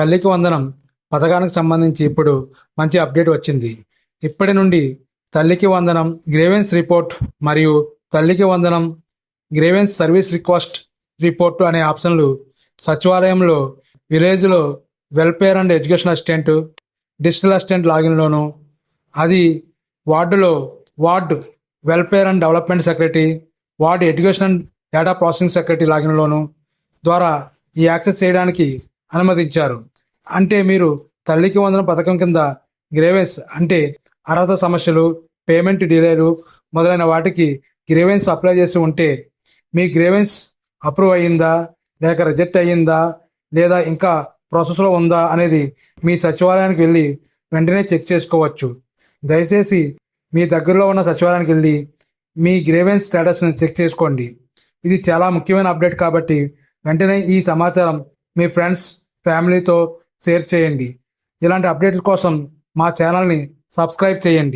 తల్లికి వందనం. పథకానికి సంబంధించి ఇప్పుడు మంచి అప్డేట్ వచ్చింది. ఇప్పటి నుండి తల్లికి వందనం గ్రేవెన్స్ రిపోర్ట్ మరియు తల్లికి వందనం గ్రేవెన్స్ సర్వీస్ రిక్వెస్ట్ రిపోర్ట్ అనే ఆప్షన్లు సచివాలయంలో విలేజ్లో welfare and education assistant digital assistant లాగిన్లోను అది వార్డులో ward welfare and development secretary ward education and data processing secretary లాగిన్లోను ద్వారా ఈ యాక్సెస్ చేయడానికి అనుమతించారు. అంటే మీరు తల్లికి వందన పథకం కింద గ్రేవెన్స్ అంటే అర్హత సమస్యలు పేమెంట్ డిలేలు మొదలైన వాటికి గ్రేవెన్స్ అప్లై చేసి ఉంటే మీ గ్రేవెన్స్ అప్రూవ్ అయ్యిందా లేక రిజెక్ట్ అయ్యిందా లేదా ఇంకా ప్రాసెస్లో ఉందా అనేది మీ సచివాలయానికి వెళ్ళి వెంటనే చెక్ చేసుకోవచ్చు. దయచేసి మీ దగ్గరలో ఉన్న సచివాలయానికి వెళ్ళి మీ గ్రేవెన్స్ స్టేటస్ని చెక్ చేసుకోండి. ఇది చాలా ముఖ్యమైన అప్డేట్ కాబట్టి వెంటనే ఈ సమాచారం మీ ఫ్రెండ్స్ ఫ్యామిలీతో షేర్ చేయండి. ఇలాంటి అప్డేట్ల కోసం మా ఛానల్ని సబ్స్క్రైబ్ చేయండి.